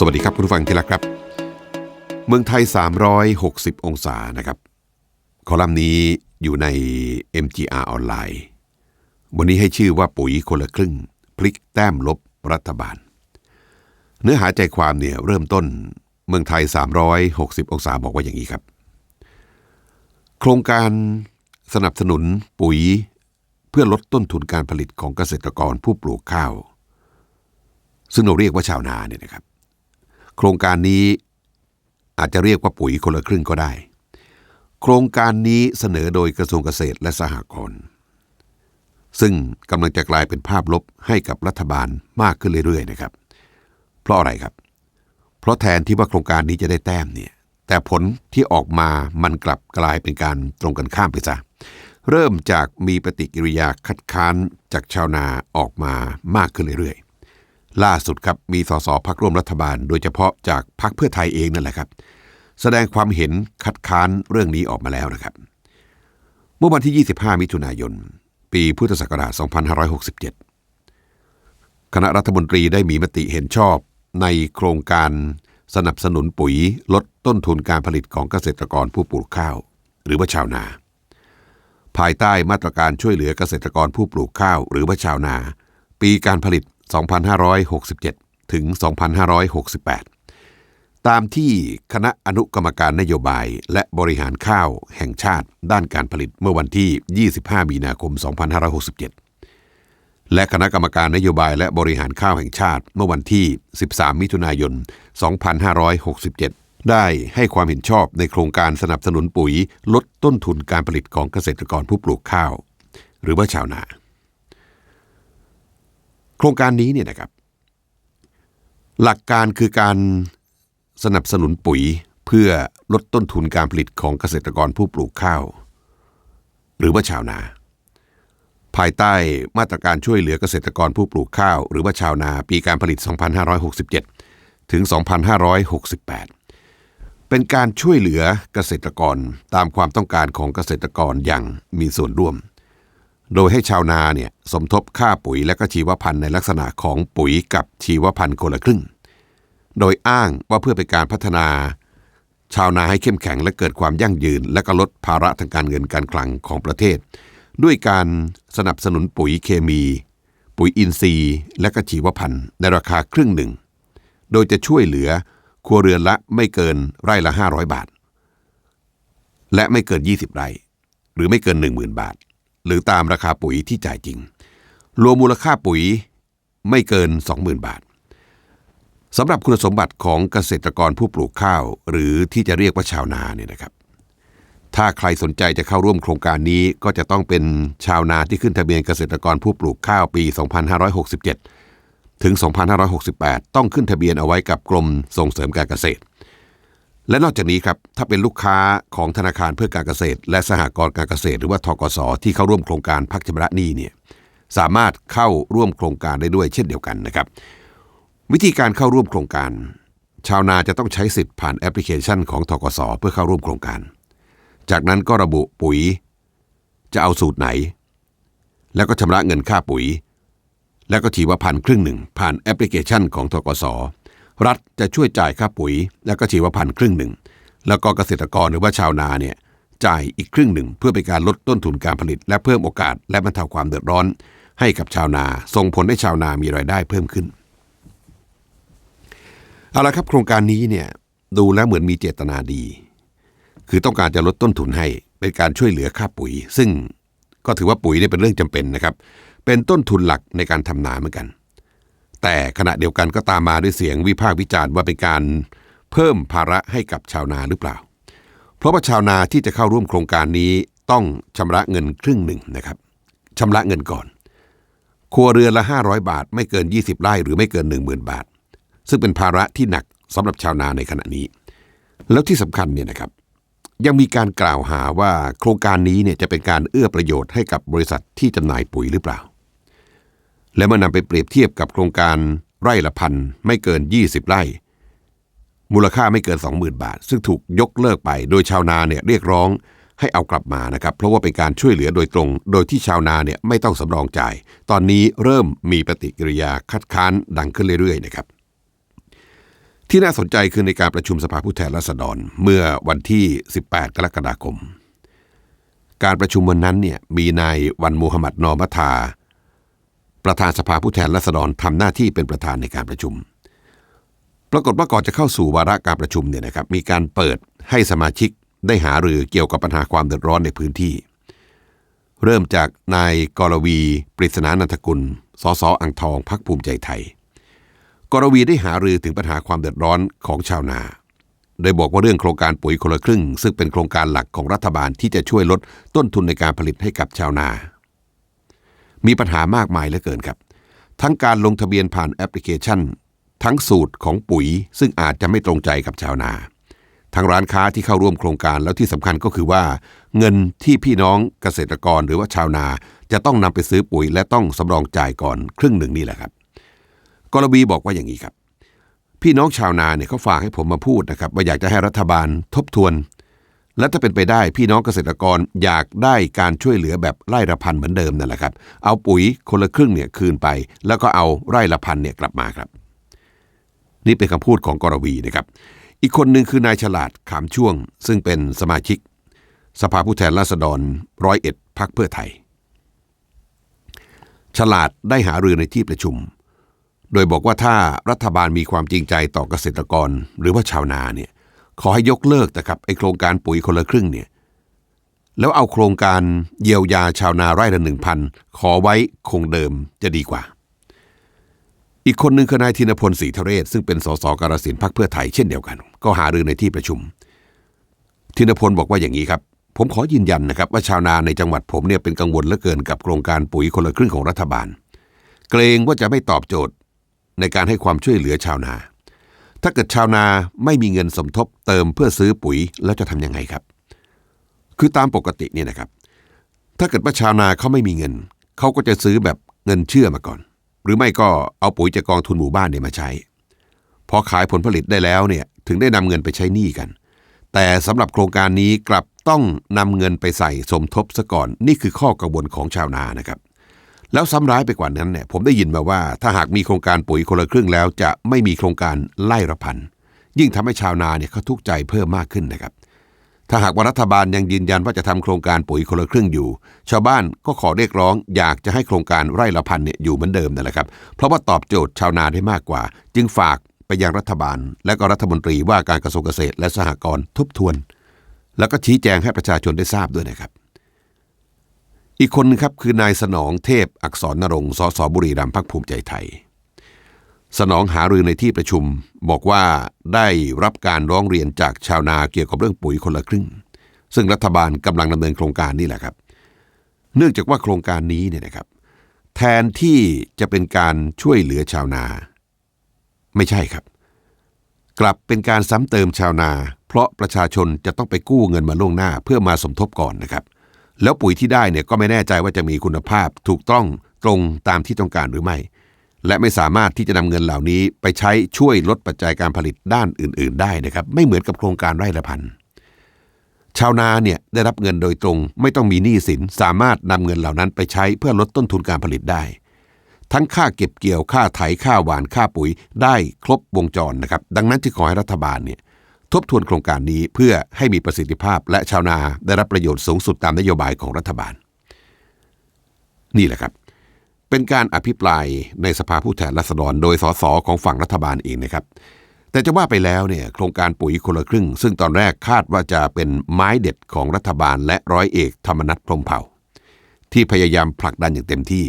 สวัสดีครับคุณผู้ฟังที่รักครับ เมืองไทย 360 องศานะครับ คอลัมน์นี้อยู่ใน MGR ออนไลน์ วันนี้ให้ชื่อว่าปุ๋ยคนละครึ่ง พลิกแต้มลบรัฐบาล เนื้อหาใจความเนี่ยเริ่มต้นเมืองไทย 360 องศาบอกว่าอย่างนี้ครับ โครงการสนับสนุนปุ๋ยเพื่อลดต้นทุนการผลิตของเกษตรกรผู้ปลูกข้าว ซึ่งเราเรียกว่าชาวนาเนี่ยนะครับ โครงการนี้อาจจะเรียกว่าปุ๋ยคนละครึ่งก็ได้ โครงการนี้เสนอโดยกระทรวงเกษตรและสหกรณ์ซึ่งกำลังจะกลายเป็นภาพลบให้กับรัฐบาลมากขึ้นเรื่อยๆนะครับ เพราะอะไรครับ เพราะแทนที่ว่าโครงการนี้จะได้แต้มเนี่ยแต่ผลที่ออกมามันกลับกลายเป็นการตรงกันข้ามไปซะเริ่มจากมีปฏิกิริยาคัดค้านจากชาวนาออกมามากขึ้นเรื่อย ล่าสุดครับมีสสพักร่วมรัฐบาล โดยเฉพาะจากพักเพื่อไทยเองนั่นแหละครับ แสดงความเห็นคัดค้านเรื่องนี้ออกมาแล้วนะครับ เมื่อวันที่ 25 มิถุนายน ปีพุทธศักราช 2567 คณะรัฐมนตรีได้มีมติเห็นชอบในโครงการสนับสนุนปุ๋ยลดต้นทุนการผลิตของเกษตรกรผู้ปลูกข้าว หรือว่าชาวนา ภายใต้มาตรการช่วยเหลือเกษตรกรผู้ปลูกข้าว หรือว่าชาวนา ปีการผลิต 2567 ถึง 2568 ตามที่คณะอนุกรรมการนโยบายและบริหารข้าวแห่งชาติด้านการผลิตเมื่อวันที่ 25 มีนาคม 2567 และคณะกรรมการนโยบายและบริหารข้าวแห่งชาติเมื่อวันที่ 13 มิถุนายน 2567ได้ให้ความเห็นชอบในโครงการสนับสนุนปุ๋ย ลดต้นทุนการผลิตของเกษตรกรผู้ปลูกข้าว หรือว่าชาวนา โครงการนี้เนี่ยนะครับ หลักการคือการสนับสนุนปุ๋ยเพื่อลดต้นทุนการผลิตของเกษตรกรผู้ปลูกข้าว หรือว่าชาวนา ภายใต้มาตรการช่วยเหลือเกษตรกรผู้ปลูกข้าว หรือว่าชาวนาปีการผลิต 2567 ถึง 2568 เป็นการช่วยเหลือเกษตรกรตามความต้องการของเกษตรกรอย่างมีส่วนร่วม โดยให้ชาวนาเนี่ยสมทบค่าปุ๋ยและก็ชีวพันธุ์ในลักษณะของปุ๋ยกับชีวพันธุ์คนละครึ่ง โดยอ้างว่าเพื่อเป็นการพัฒนา ชาวนาให้เข้มแข็งและเกิดความยั่งยืน และก็ลดภาระทางการเงินการคลังของประเทศ ด้วยการสนับสนุนปุ๋ยเคมี ปุ๋ยอินทรีย์ และก็ชีวพันธุ์ในราคาครึ่งหนึ่ง โดยจะช่วยเหลือครัวเรือนละไม่เกินไร่ละ 500 บาท และไม่เกิน 20 ไร่หรือไม่เกิน 10,000 บาท หรือตามราคาปุ๋ยที่จ่ายจริง รวมมูลค่าปุ๋ยไม่เกิน 20,000 บาทสำหรับคุณสมบัติของเกษตรกรผู้ปลูกข้าว หรือที่จะเรียกว่าชาวนาเนี่ยนะครับ ถ้าใครสนใจจะเข้าร่วมโครงการนี้ก็จะต้องเป็นชาวนาที่ขึ้นทะเบียนเกษตรกรผู้ปลูกข้าวปี 2567 ถึง 2568 ต้องขึ้นทะเบียนเอาไว้กับกรมส่งเสริมการเกษตร และนอกจากนี้ครับถ้าเป็นลูกค้าของธนาคารเพื่อการเกษตร และสหกรณ์การเกษตร หรือว่าทกสที่เข้าร่วมโครงการพักชำระหนี้เนี่ยสามารถเข้าร่วมโครงการได้ด้วยเช่นเดียวกันนะครับ วิธีการเข้าร่วมโครงการ ชาวนาจะต้องใช้สิทธิ์ผ่านแอปพลิเคชันของทกสเพื่อเข้าร่วมโครงการ จากนั้นก็ระบุปุ๋ย จะเอาสูตรไหน แล้วก็ชำระเงินค่าปุ๋ย แล้วก็ชีวพันธุ์ครึ่งหนึ่งผ่านแอปพลิเคชันของทกส รัฐจะช่วยจ่ายค่าปุ๋ย แล้วก็ชีวพันธุ์ครึ่งหนึ่ง แล้วก็เกษตรกรหรือว่าชาวนาเนี่ยจ่ายอีกครึ่งหนึ่ง เพื่อเป็นการลดต้นทุนการผลิต และเพิ่มโอกาสและบรรเทาความเดือดร้อน ให้กับชาวนาส่งผลให้ชาวนามีรายได้เพิ่มขึ้นเอาละครับโครงการนี้เนี่ยดูแล้วเหมือนมีเจตนาดี คือต้องการจะลดต้นทุนให้เป็นการช่วยเหลือค่าปุ๋ย ซึ่งก็ถือว่าปุ๋ยเนี่ยเป็นเรื่องจำเป็นนะครับ เป็นต้นทุนหลักในการทำนาเหมือนกัน แต่ขณะเดียวกันก็ตามมาด้วยเสียงวิพากษ์วิจารณ์ว่าเป็นการเพิ่มภาระให้กับชาวนาหรือเปล่า เพราะว่าชาวนาที่จะเข้าร่วมโครงการนี้ต้องชำระเงินครึ่งหนึ่งนะครับชำระเงินก่อน ครัวเรือนละ 500 บาท ไม่เกิน 20 ไร่หรือไม่เกิน 10,000 บาท ซึ่งเป็นภาระที่หนักสำหรับชาวนาในขณะนี้ แล้วที่สำคัญเนี่ยนะครับ ยังมีการกล่าวหาว่าโครงการนี้เนี่ยจะเป็นการเอื้อประโยชน์ให้กับบริษัทที่จำหน่ายปุ๋ยหรือเปล่า และเมื่อนำไปเปรียบเทียบกับโครงการไร่ละพันไม่เกิน 20 ไร่ มูลค่าไม่เกิน 20,000 บาท ซึ่งถูกยกเลิกไปโดยชาวนาเนี่ยเรียกร้องให้เอากลับมานะครับ เพราะว่าเป็นการช่วยเหลือโดยตรง โดยที่ชาวนาเนี่ยไม่ต้องสำรองจ่าย ตอนนี้เริ่มมีปฏิกิริยาคัดค้านดังขึ้นเรื่อยๆนะครับที่น่าสนใจคือในการประชุมสภาผู้แทนราษฎรเมื่อวันที่ 18 กรกฎาคม การประชุมวันนั้นเนี่ยมีนายวันมูฮัมหมัดนอมัทา ประธานสภาผู้แทนราษฎรทำหน้าที่เป็นประธานในการประชุม ปรากฏว่าก่อนจะเข้าสู่วาระการประชุมเนี่ยนะครับมีการเปิดให้สมาชิกได้หารือเกี่ยวกับปัญหาความเดือดร้อนในพื้นที่ เริ่มจากนายกรวี ปริศนานันทกุล สสอ่างทองพักภูมิใจไทย กรวีได้หารือถึงปัญหาความเดือดร้อนของชาวนา โดยบอกว่าเรื่องโครงการปุ๋ยคนละครึ่ง ซึ่งเป็นโครงการหลักของรัฐบาลที่จะช่วยลดต้นทุนในการผลิตให้กับชาวนา มีปัญหามากมายเหลือเกินครับ ทั้งการลงทะเบียนผ่านแอปพลิเคชัน ทั้งสูตรของปุ๋ย ซึ่งอาจจะไม่ตรงใจกับชาวนาทั้งร้านค้าที่เข้าร่วมโครงการแล้วที่สำคัญก็คือว่า เงินที่พี่น้องเกษตรกรหรือว่าชาวนา จะต้องนำไปซื้อปุ๋ย และต้องสำรองจ่ายก่อนครึ่งหนึ่งนี่แหละครับกรบีบอกว่าอย่างนี้ครับ พี่น้องชาวนาเนี่ยเขาฝากให้ผมมาพูดนะครับว่าอยากจะให้รัฐบาลทบทวน และถ้าเป็นไปได้พี่น้องเกษตรกรอยากได้การช่วยเหลือแบบไร่ละพันเหมือนเดิมนั่นแหละครับ เอาปุ๋ยคนละครึ่งเนี่ยคืนไป แล้วก็เอาไร่ละพันเนี่ยกลับมาครับ นี่เป็นคำพูดของกรวีนะครับ อีกคนหนึ่งคือนายฉลาดขามช่วง ซึ่งเป็นสมาชิก สภาผู้แทนราษฎรร้อยเอ็ดพักเพื่อไทย ฉลาดได้หารือในที่ประชุม โดยบอกว่าถ้ารัฐบาลมีความจริงใจต่อเกษตรกรหรือว่าชาวนาเนี่ย ขอให้ยกเลิกนะครับไอโครงการปุ๋ยคนละครึ่งเนี่ยแล้วเอาโครงการเยียวยาชาวนาไร่ละหนึ่งพันขอไว้คงเดิมจะดีกว่า อีกคนหนึ่งคือนายธินพลศรีทเรศ ซึ่งเป็นสสกาฬสินพักเพื่อไทยเช่นเดียวกัน ก็หารือในที่ประชุมธินพลบอกว่าอย่างนี้ครับ ผมขอยืนยันนะครับ ว่าชาวนาในจังหวัดผมเนี่ยเป็นกังวลเหลือเกินกับโครงการปุ๋ยคนละครึ่งของรัฐบาล เกรงว่าจะไม่ตอบโจทย์ในการให้ความช่วยเหลือชาวนา ถ้าเกิดชาวนาไม่มีเงินสมทบเติมเพื่อซื้อปุ๋ยแล้วจะทำยังไงครับ คือตามปกติเนี่ยนะครับ ถ้าเกิดว่าชาวนาเขาไม่มีเงิน เขาก็จะซื้อแบบเงินเชื่อมาก่อน หรือไม่ก็เอาปุ๋ยจากกองทุนหมู่บ้านเนี่ยมาใช้ พอขายผลผลิตได้แล้วเนี่ยถึงได้นำเงินไปใช้หนี้กัน แต่สำหรับโครงการนี้กลับต้องนำเงินไปใส่สมทบซะก่อน นี่คือข้อกังวลของชาวนานะครับ แล้วซ้ำร้ายไปกว่านั้นเนี่ยผมได้ยินมาว่าถ้าหากมีโครงการปุ๋ยคนละครึ่งแล้ว จะไม่มีโครงการไล่ระพัน ยิ่งทำให้ชาวนาเนี่ยเขาทุกข์ใจเพิ่มมากขึ้นนะครับ ถ้าหากว่ารัฐบาลยังยืนยันว่าจะทำโครงการปุ๋ยคนละครึ่งอยู่ ชาวบ้านก็ขอเรียกร้อง อยากจะให้โครงการไร่ละพันเนี่ยอยู่เหมือนเดิมนั่นแหละครับ เพราะว่าตอบโจทย์ชาวนาได้มากกว่า จึงฝากไปยังรัฐบาล และก็รัฐมนตรีว่าการกระทรวงเกษตร และสหกรณ์ทบทวน แล้วก็ชี้แจงให้ประชาชนได้ทราบด้วยนะครับ อีกคนนึงครับคือนายสนองเทพอักษรนรงสสบุรีรัมย์พักภูมิใจไทย สนองหารือในที่ประชุมบอกว่าได้รับการร้องเรียนจากชาวนาเกี่ยวกับเรื่องปุ๋ยคนละครึ่ง ซึ่งรัฐบาลกำลังดำเนินโครงการนี่แหละครับ เนื่องจากว่าโครงการนี้เนี่ยนะครับ แทนที่จะเป็นการช่วยเหลือชาวนา ไม่ใช่ครับ กลับเป็นการซ้ำเติมชาวนา เพราะประชาชนจะต้องไปกู้เงินมาล่วงหน้าเพื่อมาสมทบก่อนนะครับ แล้วปุ๋ยที่ได้เนี่ยก็ไม่แน่ใจว่าจะมีคุณภาพถูกต้องตรงตามที่ต้องการหรือไม่ และไม่สามารถที่จะนำเงินเหล่านี้ไปใช้ช่วยลดปัจจัยการผลิตด้านอื่น ๆ ได้นะครับ ไม่เหมือนกับโครงการไร่ละพันชาวนาเนี่ยได้รับเงินโดยตรง ไม่ต้องมีหนี้สินสามารถนำเงินเหล่านั้นไปใช้เพื่อลดต้นทุนการผลิตได้ ทั้งค่าเก็บเกี่ยวค่าไถค่าหวานค่าปุ๋ยได้ครบวงจรนะครับ ดังนั้นที่ขอให้รัฐบาลเนี่ย ทบทวนโครงการนี้เพื่อให้มีประสิทธิภาพและชาวนาได้รับประโยชน์สูงสุดตามนโยบายของรัฐบาล นี่แหละครับ เป็นการอภิปรายในสภาผู้แทนราษฎรโดยสสของฝั่งรัฐบาลเองนะครับ แต่จะว่าไปแล้วเนี่ยโครงการปุ๋ยคนละครึ่ง ซึ่งตอนแรกคาดว่าจะเป็นไม้เด็ดของรัฐบาลและร้อยเอกธรรมนัฐพรมเผ่า ที่พยายามผลักดันอย่างเต็มที่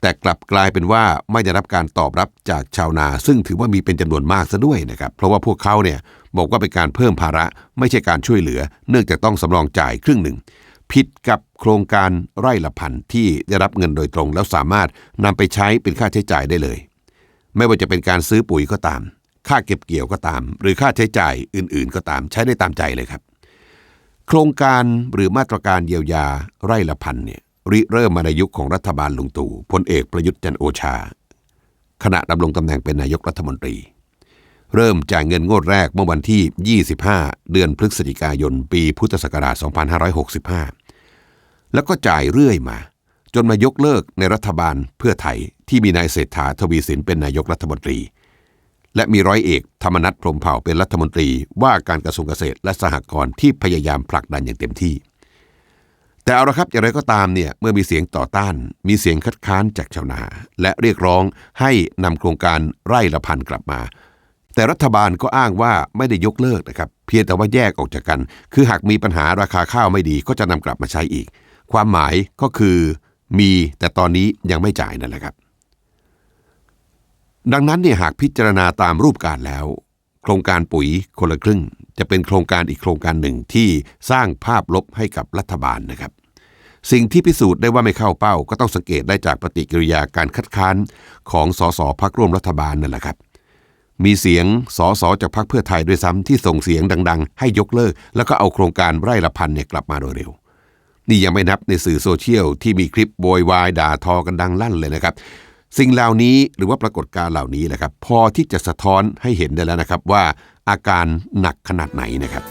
แต่กลับกลายเป็นว่าไม่ได้รับการตอบรับจากชาวนา ซึ่งถือว่ามีเป็นจำนวนมากซะด้วยนะครับเพราะว่าพวกเขาเนี่ยบอกว่าเป็นการเพิ่มภาระไม่ใช่การช่วยเหลือ เนื่องจากต้องสำรองจ่ายครึ่งหนึ่งผิดกับโครงการไร่ละพันที่ได้รับเงินโดยตรง แล้วสามารถนำไปใช้เป็นค่าใช้จ่ายได้เลย ไม่ว่าจะเป็นการซื้อปุ๋ยก็ตาม ค่าเก็บเกี่ยวก็ตาม หรือค่าใช้จ่ายอื่น ๆ ก็ตามใช้ได้ตามใจเลยครับ โครงการหรือมาตรการเยียวยาไร่ละพันเนี่ย ริเริ่มมาในยุคของรัฐบาลลุงตู่พลเอกประยุทธ์จันโอชา ขณะดำรงตำแหน่งเป็นนายกรัฐมนตรี เริ่มจ่ายเงินงวดแรกเมื่อวันที่ 25 เดือนพฤศจิกายน ปีพุทธศักราช 2565 แล้วก็จ่ายเรื่อยมา จนมายกเลิกในรัฐบาลเพื่อไทยที่มีนายเศรษฐาทวีสินเป็นนายกรัฐมนตรี และมีร้อยเอกธรรมนัฐพรมเผ่าเป็นรัฐมนตรีว่าการกระทรวงเกษตรและสหกรณ์ที่พยายามผลักดันอย่างเต็มที่ แต่เอาละครับอย่างไรก็ตามเนี่ยเมื่อมีเสียงต่อต้าน มีเสียงคัดค้านจากชาวนา และเรียกร้องให้นำโครงการไร่ละพันกลับมา แต่รัฐบาลก็อ้างว่าไม่ได้ยกเลิกนะครับ เพียงแต่ว่าแยกออกจากกัน คือหากมีปัญหาราคาข้าวไม่ดีก็จะนำกลับมาใช้อีก ความหมายก็คือมีแต่ตอนนี้ยังไม่จ่ายนั่นแหละครับ ดังนั้นเนี่ยหากพิจารณาตามรูปการแล้ว โครงการปุ๋ยคนละครึ่ง จะเป็นโครงการอีกโครงการหนึ่งที่สร้างภาพลบให้กับรัฐบาลนะครับ สิ่งที่พิสูจน์ได้ว่าไม่เข้าเป้า ก็ต้องสังเกตได้จากปฏิกิริยาการคัดค้านของสสพักร่วมรัฐบาลนั่นแหละครับ มีเสียงสสจากพรรคเพื่อไทยด้วยซ้ำที่ส่งเสียงดัง ๆ ให้ยกเลิก แล้วก็เอาโครงการไร่ละพันเนี่ยกลับมาโดยเร็ว นี่ยังไม่นับในสื่อโซเชียลที่มีคลิปโวยวายด่าทอกันดังลั่นเลยนะครับสิ่งเหล่านี้หรือว่าปรากฏการณ์เหล่านี้แหละครับพอที่จะสะท้อนให้เห็นได้แล้วนะครับว่า อาการหนักขนาดไหนนะครับ